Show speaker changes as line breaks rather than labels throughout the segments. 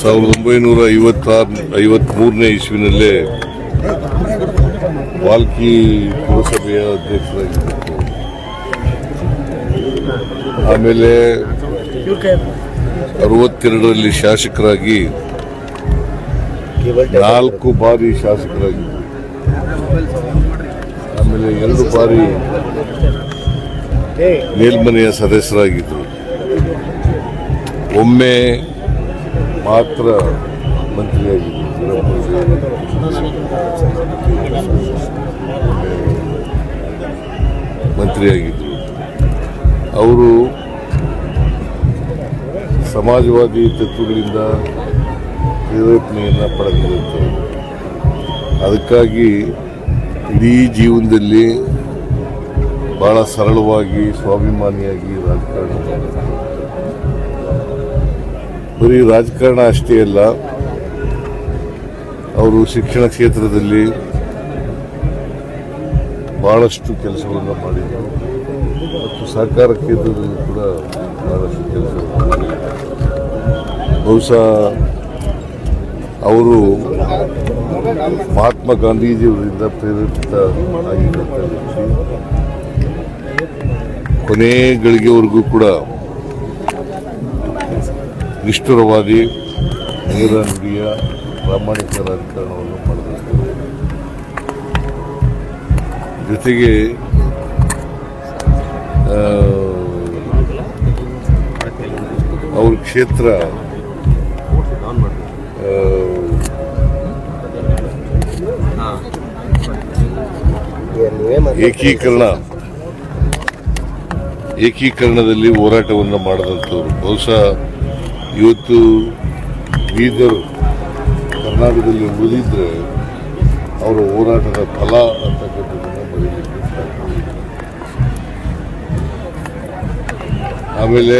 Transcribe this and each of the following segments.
ಸಾವಿರದ ಒಂಬೈನೂರ ಐವತ್ತಾರು, ಐವತ್ಮೂರನೇ ಇಸ್ವಿನಲ್ಲೇ ವಾಲ್ಕಿ ಪುರಸಭೆಯ ಅಧ್ಯಕ್ಷರಾಗಿದ್ದರು. ಆಮೇಲೆ ಅರವತ್ತೆರಡರಲ್ಲಿ ಶಾಸಕರಾಗಿ ನಾಲ್ಕು ಬಾರಿ ಶಾಸಕರಾಗಿದ್ದರು. ಆಮೇಲೆ ಎರಡು ಬಾರಿ ಮೇಲ್ಮನೆಯ ಸದಸ್ಯರಾಗಿದ್ದರು. ಒಮ್ಮೆ ಮಾತ್ರ ಮಂತ್ರಿಯಾಗಿದ್ದರು ಮಂತ್ರಿಯಾಗಿದ್ದರು ಅವರು ಸಮಾಜವಾದಿ ತತ್ವಗಳಿಂದ ಪ್ರೇರೇಪಣೆಯನ್ನು ಪಡೆದಿರುತ್ತಾರೆ ಅದಕ್ಕಾಗಿ ಇಡೀ ಜೀವನದಲ್ಲಿ ಬಹಳ ಸರಳವಾಗಿ, ಸ್ವಾಭಿಮಾನಿಯಾಗಿ ರಾಜಕಾರಣ. ಬರೀ ರಾಜಕಾರಣ ಅಷ್ಟೇ ಅಲ್ಲ, ಅವರು ಶಿಕ್ಷಣ ಕ್ಷೇತ್ರದಲ್ಲಿ ಬಹಳಷ್ಟು ಕೆಲಸಗಳನ್ನು ಮಾಡಿದರು ಮತ್ತು ಸಹಕಾರ ಕ್ಷೇತ್ರದಲ್ಲಿ ಕೂಡ ಬಹಳಷ್ಟು ಕೆಲಸ ಬಹುಶಃ ಅವರು ಮಹಾತ್ಮ ಗಾಂಧೀಜಿಯವರಿಂದ ಪ್ರೇರಿತ ಆಗಿದ್ದಂಥ ವ್ಯಕ್ತಿ. ಕೊನೆ ಗಳಿಗೆವರೆಗೂ ಕೂಡ ನಿಷ್ಠುರವಾದಿ ನೇರ ನುಡಿಯ ಪ್ರಾಮಾಣಿಕ ರಾಜಕಾರಣವನ್ನು ಮಾಡಬೇಕು. ಜೊತೆಗೆ ಅವ್ರ ಕ್ಷೇತ್ರ ಏಕೀಕರಣ ಏಕೀಕರಣದಲ್ಲಿ ಹೋರಾಟವನ್ನು ಮಾಡಿದಂಥವ್ರು. ಬಹುಶಃ ಇವತ್ತು ಬೀದರ್ ಕರ್ನಾಟಕದಲ್ಲಿ ಉಳಿದಿದ್ರೆ ಅವರ ಹೋರಾಟದ ಫಲ ಅಂತಕ್ಕಂಥದ್ದನ್ನು ಬರೀಲಿಕ್ಕೆ ಆಮೇಲೆ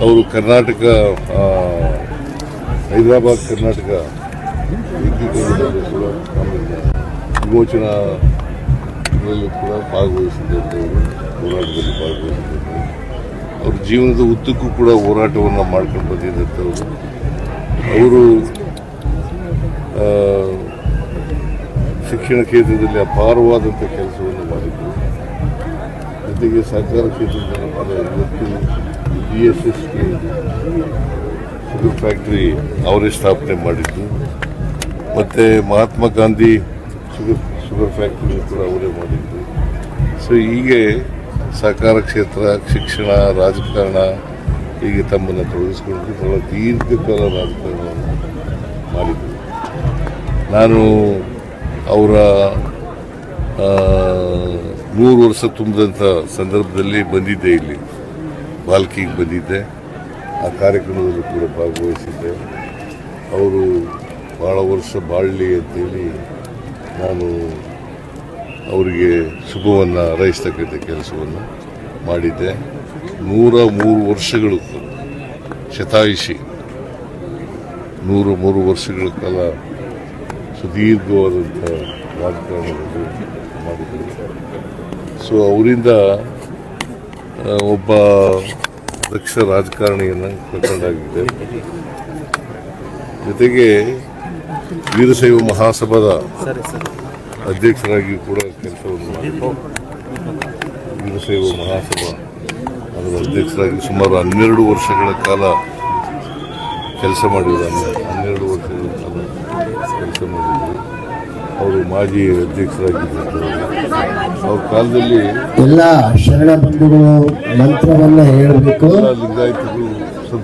ಅವರು ಕರ್ನಾಟಕ ಹೈದರಾಬಾದ್ ಕರ್ನಾಟಕ ವಿಮೋಚನಾ ಕೂಡ ಭಾಗವಹಿಸಿದ್ದಂಥವರು, ಹೋರಾಟದಲ್ಲಿ ಭಾಗವಹಿಸಿದಂಥವರು ಅವ್ರ ಜೀವನದ ಉದ್ದಕ್ಕೂ ಕೂಡ ಹೋರಾಟವನ್ನು ಮಾಡ್ಕೊಂಡು ಬಂದಿದ್ದಂಥವ್ರು. ಅವರು ಶಿಕ್ಷಣ ಕ್ಷೇತ್ರದಲ್ಲಿ ಅಪಾರವಾದಂಥ ಕೆಲಸವನ್ನು ಮಾಡಿದ್ರು. ಜೊತೆಗೆ ಸರ್ಕಾರ ಕ್ಷೇತ್ರದಲ್ಲಿ ಇವತ್ತು B S S sugar factory ಅವರೇ ಸ್ಥಾಪನೆ ಮಾಡಿದ್ದು. ಮತ್ತು Mahatma Gandhi sugar sugar factory ಕೂಡ ಅವರೇ ಮಾಡಿದ್ದು. ಸೊ ಹೀಗೆ ಸಹಕಾರ ಕ್ಷೇತ್ರ, ಶಿಕ್ಷಣ, ರಾಜಕಾರಣ, ಹೀಗೆ ತಮ್ಮನ್ನು ತೊಡಗಿಸಿಕೊಂಡು ಬಹಳ ದೀರ್ಘಕಾಲ ರಾಜಕಾರಣವನ್ನು ಮಾಡಿದ್ದೆ ನಾನು ಅವರ ನೂರು ವರ್ಷ ತುಂಬಿದಂಥ ಸಂದರ್ಭದಲ್ಲಿ ಬಂದಿದ್ದೆ ಇಲ್ಲಿ. ಬಾಲ್ಕಿಗೆ ಬಂದಿದ್ದೆ. ಆ ಕಾರ್ಯಕ್ರಮದಲ್ಲಿ ಕೂಡ ಭಾಗವಹಿಸಿದ್ದೆ. ಅವರು ಭಾಳ ವರ್ಷ ಬಾಳಲಿ ಅಂತೇಳಿ ನಾನು ಅವರಿಗೆ ಶುಭವನ್ನು ಹಾರೈಸ್ತಕ್ಕಂಥ ಕೆಲಸವನ್ನು ಮಾಡಿದ್ದೆ. ನೂರ ಮೂರು ವರ್ಷಗಳು ಶತಾಯುಷಿ. ನೂರ ಮೂರು ವರ್ಷಗಳ ಕಾಲ ಸುದೀರ್ಘವಾದಂಥ ರಾಜಕಾರಣವನ್ನು ಮಾಡಿದರು ಸೊ ಅವರಿಂದ ಒಬ್ಬ ದಕ್ಷ ರಾಜಕಾರಣಿಯನ್ನು ಕರ್ಕೊಂಡಾಗಿದೆ ಜೊತೆಗೆ ವೀರಶೈವ ಮಹಾಸಭಾದ ಅಧ್ಯಕ್ಷರಾಗಿ ಕೂಡ ಕೆಲಸವನ್ನು ಮಾಡಿದ್ದು ವೀರಶೈವ ಮಹಾಸಭಾ ಅದರ ಅಧ್ಯಕ್ಷರಾಗಿ ಸುಮಾರು ಹನ್ನೆರಡು ವರ್ಷಗಳ ಕಾಲ ಕೆಲಸ ಮಾಡಿದ್ದಾರೆ ಹನ್ನೆರಡು ವರ್ಷಗಳ ಕಾಲ ಕೆಲಸ ಮಾಡಿದ್ರು. ಅವರು ಮಾಜಿ ಅಧ್ಯಕ್ಷರಾಗಿದ್ದರು. ಅವ್ರ ಕಾಲದಲ್ಲಿ
ಎಲ್ಲ ಶರಣ ಬಂಧುಗಳು ಮಂತ್ರವನ್ನು ಹೇಳಬೇಕು.
ಎಲ್ಲ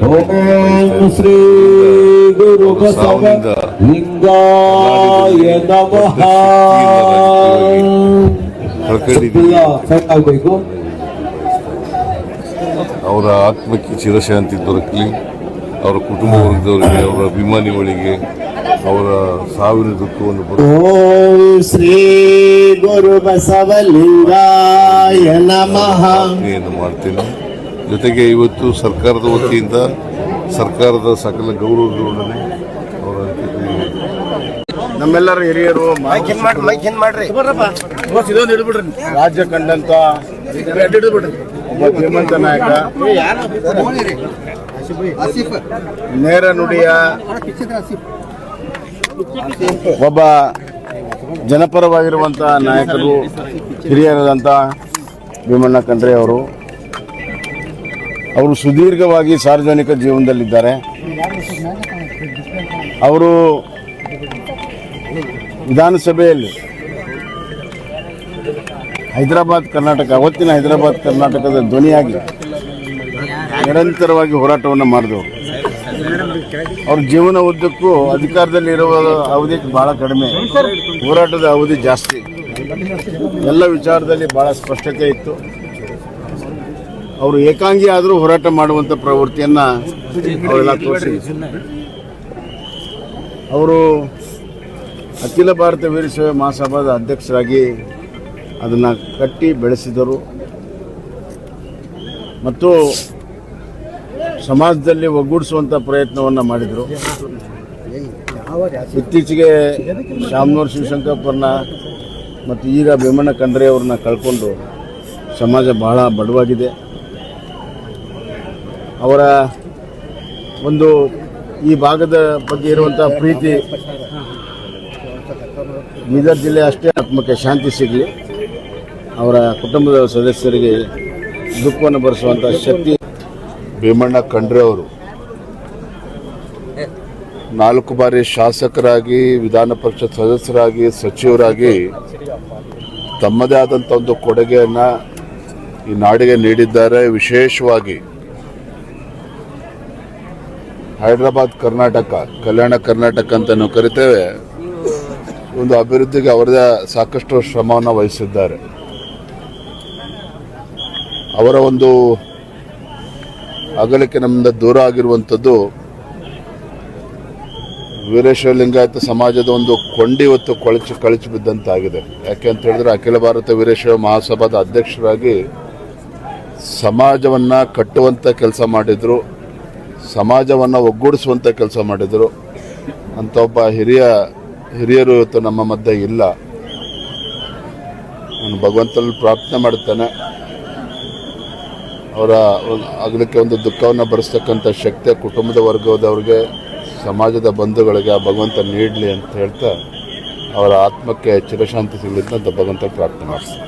ಓಂ ಶ್ರೀ ಗುರು ಬಸವ ಲಿಂಗಾಯ ನಮಃ. ಆಗಬೇಕು
ಅವರ ಆತ್ಮಕ್ಕೆ ಚಿರಶಾಂತಿ ದೊರಕಲಿ.
ಅವರ ಕುಟುಂಬ ವರ್ಗದವರಿಗೆ ಅವರ ಅಭಿಮಾನಿಗಳಿಗೆ ಅವರ ಸಾವಿನ ದುಃಖವನ್ನು
ಓಂ ಶ್ರೀ ಗುರು ಬಸವಲಿಂಗಾಯ ನಮಃ.
ಏನು ಮಾಡ್ತೇನೆ. ಜೊತೆಗೆ ಇವತ್ತು ಸರ್ಕಾರದ ವತಿಯಿಂದ ಸರ್ಕಾರದ ಸಕಲ ಗೌರವಗಳೊಡನೆ ಅವರ
ನಮ್ಮೆಲ್ಲರ ಹಿರಿಯರು ರಾಜ್ಯ ಕಂಡಂತ ಒಬ್ಬ ಧೀಮಂತ ನಾಯಕ. ನೇರ ನುಡಿಯ ಒಬ್ಬ ಜನಪರವಾಗಿರುವಂತ ನಾಯಕರು ಹಿರಿಯರಾದಂಥ ಭೀಮಣ್ಣ ಖಂಡ್ರೆ ಅವರು. ಅವರು ಸುದೀರ್ಘವಾಗಿ ಸಾರ್ವಜನಿಕ ಜೀವನದಲ್ಲಿದ್ದಾರೆ. ಅವರು ವಿಧಾನಸಭೆಯಲ್ಲಿ ಹೈದರಾಬಾದ್ ಕರ್ನಾಟಕ, ಅವತ್ತಿನ ಹೈದರಾಬಾದ್ ಕರ್ನಾಟಕದ ಧ್ವನಿಯಾಗಿ ನಿರಂತರವಾಗಿ ಹೋರಾಟವನ್ನು ಮಾಡಿದವರು. ಅವ್ರ ಜೀವನ ಉದ್ದಕ್ಕೂ ಅಧಿಕಾರದಲ್ಲಿ ಇರುವ ಅವಧಿ ಬಹಳ ಕಡಿಮೆ. ಹೋರಾಟದ ಅವಧಿ ಜಾಸ್ತಿ. ಎಲ್ಲ ವಿಚಾರದಲ್ಲಿ ಬಹಳ ಸ್ಪಷ್ಟತೆ ಇತ್ತು. ಅವರು ಏಕಾಂಗಿ ಆದರೂ ಹೋರಾಟ ಮಾಡುವಂಥ ಪ್ರವೃತ್ತಿಯನ್ನು ಅವರೆಲ್ಲ ತೋರಿಸಿ. ಅವರು ಅಖಿಲ ಭಾರತ ವೀರಶೈವ ಮಹಾಸಭಾದ ಅಧ್ಯಕ್ಷರಾಗಿ ಅದನ್ನು ಕಟ್ಟಿ ಬೆಳೆಸಿದರು. ಮತ್ತು ಸಮಾಜದಲ್ಲಿ ಒಗ್ಗೂಡಿಸುವಂಥ ಪ್ರಯತ್ನವನ್ನು ಮಾಡಿದರು. ಇತ್ತೀಚೆಗೆ ಶಾಮನೂರು ಶಿವಶಂಕರಪ್ಪರನ್ನ ಮತ್ತು ಈಗ ಭೀಮಣ್ಣ ಕಂಡ್ರೆ ಅವ್ರನ್ನ ಕಳ್ಕೊಂಡು ಸಮಾಜ ಬಹಳ ಬಡವಾಗಿದೆ. ಅವರ ಒಂದು ಈ ಭಾಗದ ಬಗ್ಗೆ ಇರುವಂಥ ಪ್ರೀತಿ ಬೀದರ್ ಜಿಲ್ಲೆ ಅಷ್ಟೇ ಆತ್ಮಕ್ಕೆ ಶಾಂತಿ ಸಿಗಲಿ. ಅವರ ಕುಟುಂಬದ ಸದಸ್ಯರಿಗೆ ದುಃಖವನ್ನು ಭರಿಸುವಂಥ ಶಕ್ತಿ.
ಭೀಮಣ್ಣ ಖಂಡ್ರೆ ಅವರು ನಾಲ್ಕು ಬಾರಿ ಶಾಸಕರಾಗಿ, ವಿಧಾನ ಪರಿಷತ್ ಸದಸ್ಯರಾಗಿ, ಸಚಿವರಾಗಿ ತಮ್ಮದೇ ಆದಂಥ ಒಂದು ಕೊಡುಗೆಯನ್ನು ಈ ನಾಡಿಗೆ ನೀಡಿದ್ದಾರೆ. ವಿಶೇಷವಾಗಿ ಹೈದರಾಬಾದ್ ಕರ್ನಾಟಕ, ಕಲ್ಯಾಣ ಕರ್ನಾಟಕ ಅಂತ ನಾವು ಕರಿತೇವೆ. ಒಂದು ಅಭಿವೃದ್ಧಿಗೆ ಅವರದೇ ಸಾಕಷ್ಟು ಶ್ರಮವನ್ನು ವಹಿಸಿದ್ದಾರೆ. ಅವರ ಒಂದು ಅಗಲಿಕೆ ನಮ್ಮಿಂದ ದೂರ ಆಗಿರುವಂಥದ್ದು ವೀರೇಶ್ವರ ಲಿಂಗಾಯತ ಸಮಾಜದ ಒಂದು ಕೊಂಡಿ ಹೊತ್ತು ಕೊಳಚಿ ಕಳಚಿ ಬಿದ್ದಂತಾಗಿದೆ. ಯಾಕೆ ಅಂತ ಹೇಳಿದ್ರೆ ಅಖಿಲ ಭಾರತ ವೀರೇಶ್ವರ ಮಹಾಸಭಾದ ಅಧ್ಯಕ್ಷರಾಗಿ ಸಮಾಜವನ್ನು ಕಟ್ಟುವಂಥ ಕೆಲಸ ಮಾಡಿದರು. ಸಮಾಜವನ್ನು ಒಗ್ಗೂಡಿಸುವಂಥ ಕೆಲಸ ಮಾಡಿದರು. ಅಂತ ಒಬ್ಬ ಹಿರಿಯ, ಹಿರಿಯರು ಇವತ್ತು ನಮ್ಮ ಮಧ್ಯೆ ಇಲ್ಲ. ನಾನು ಭಗವಂತನಲ್ಲಿ ಪ್ರಾರ್ಥನೆ ಮಾಡ್ತೇನೆ ಅವರ ಅಗಲಿಕ್ಕೆ ಒಂದು ದುಃಖವನ್ನು ಭರಿಸ್ತಕ್ಕಂಥ ಶಕ್ತಿ ಕುಟುಂಬದ ವರ್ಗದವ್ರಿಗೆ, ಸಮಾಜದ ಬಂಧುಗಳಿಗೆ ಆ ಭಗವಂತ ನೀಡಲಿ ಅಂತ ಹೇಳ್ತಾ ಅವರ ಆತ್ಮಕ್ಕೆ ಚಿರಶಾಂತಿ ಸಿಗಲಿ ಅಂತ ಭಗವಂತ ಪ್ರಾರ್ಥನೆ ಮಾಡ್ತೀನಿ